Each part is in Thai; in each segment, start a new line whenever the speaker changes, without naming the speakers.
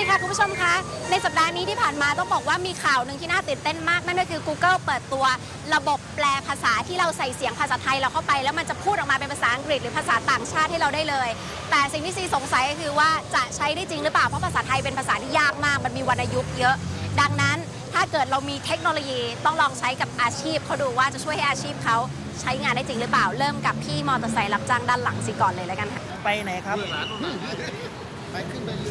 ดีค่ะ คุณผู้ชมคะในสัปดาห์นี้ที่ผ่านมาต้องบอกว่ามีข่าวหนึ่งที่น่าตื่นเต้นมาก นั่นก็คือ Google เปิดตัวระบบแปลภาษาที่เราใส่เสียงภาษาไทยเราเข้าไป แล้วมันจะพูดออกมาเป็นภาษาอังกฤษหรือภาษาต่างชาติให้เราได้เลย แต่สิ่งที่ซีสงสัยก็คือว่าจะใช้ได้จริงหรือเปล่าเพราะภาษาไทยเป็นภาษาที่ยากมาก มันมีวรรณยุกต์เยอะ ดังนั้นถ้าเกิดเรามีเทคโนโลยีต้องลองใช้กับอาชีพเขาดูว่าจะช่วยให้อาชีพเขาใช้งานได้จริงหรือเปล่าเริ่มกับพี่มอเตอร์ไซค์รับจ้างด้านหลังสิก่อนเลยแล้วกันค่ะ
ไปไหนครับ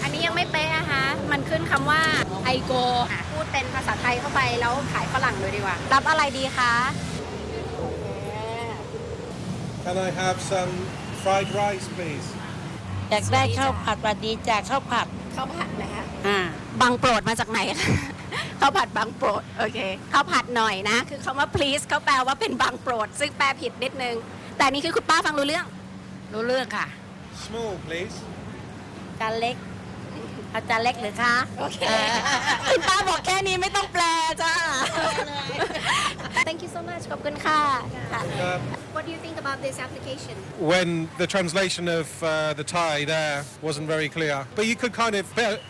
อันนี้ยังไม่เป๊ะนะคะ มันขึ้นคำว่าไอโกพูดเป็นภาษาไทยเข้าไปแล้วขายฝรั่งเลยดีกว่า รับอะไรดีคะ
Can I have some fried rice, please?
อยากได้ข้าวผัดสวัสดีจากข้าวผัด
ข้าวผัดนะคะ
อ่า
บางโปรดมาจากไหนคะข้าวผัดบางโปรดโอเคข้าวผัดหน่อยนะ คือคำว่า please เขาแปลว่าเป็นบางโปรด ซึ่งแปลผิดนิดนึง แต่อันนี่คือคุณป้าฟังรู้เรื่อง
รู้เรื่องค่ะ
Small, please.
จานเล็ก เอาจานเล็กหรือคะ
โอเคคุณป้าบอกแค่นี้ไม่ต้องแปลจ้า Thank you so much ขอบคุณค่ะค่ะ
Um,
What do you think about this application
when the translation of uh, the Thai there wasn't very clear, but you could kind of,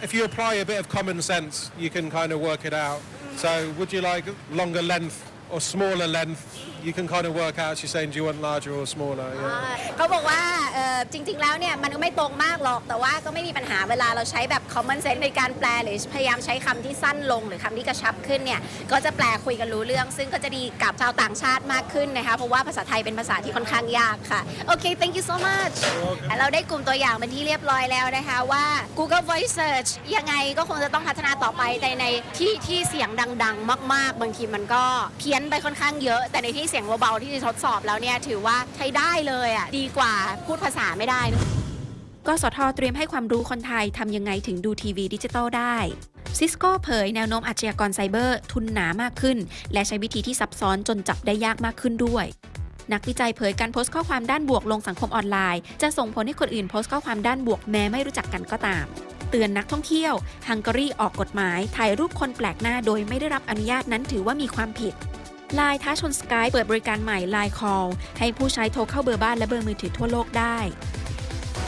if you apply a bit of common sense, you can kind of work it out. So, would you like longer length or smaller length? You can kind of work out. She's saying, do you want larger or smaller? Yeah.
เขาบอกว่าเอ่อจริง ๆ แล้วเนี่ยมันก็ไม่ตรงมากหรอกแต่ว่าก็ไม่มีปัญหาเวลาเราใช้แบบ common sense ในการแปลหรือพยายามใช้คำที่สั้นลงหรือคำที่กระชับขึ้นเนี่ยก็จะแปลคุยกันรู้เรื่อง ซึ่งก็จะดีกับชาวต่างชาติมากขึ้นนะคะเพราะว่าภาษาไทยเป็นภาษาที่ค่อนข้างยากค่ะโอเค thank you so much เราได้กลุ่มตัวอย่างเป็นที่เรียบร้อยแล้วนะคะว่า Google Voice Search ยังไงก็คงจะต้องพัฒนาต่อไปแต่ในที่ที่เสียงดัง ๆ มาก ๆ บางทีมันก็เพี้ยนไปค่อนข้างเยอะ แต่ในที่เสียงเบาๆที่ทดสอบแล้วเนี่ยถือว่าใช้ได้เลยอะดีกว่าพูดภาษาไม่ได้นะ
กสทเตรียมให้ความรู้คนไทยทำยังไงถึงดูทีวีดิจิตอลได้ซิสโก้เผยแนวโน้มอาชญากรไซเบอร์ ทุนหนามากขึ้น และใช้วิธีที่ซับซ้อนจนจับได้ยากมากขึ้นด้วย นักวิจัยเผยการโพสต์ข้อความด้านบวกลงสังคมออนไลน์ จะส่งผลให้คนอื่นโพสต์ข้อความด้านบวกแม้ไม่รู้จักกันก็ตาม เตือนนักท่องเที่ยวฮังการีออกกฎหมายถ่ายรูปคนแปลกหน้าโดยไม่ได้รับอนุญาตนั้นถือว่ามีความผิด ไลน์ท้าชนสกายเปิดบริการใหม่ไลน์คอลให้ผู้ใช้โทรเข้าเบอร์บ้านและเบอร์มือถือทั่วโลกได้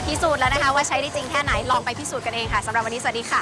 พิสูจน์แล้วนะคะว่าใช้ได้จริงแค่ไหนลองไปพิสูจน์กันเองค่ะสำหรับวันนี้สวัสดีค่ะ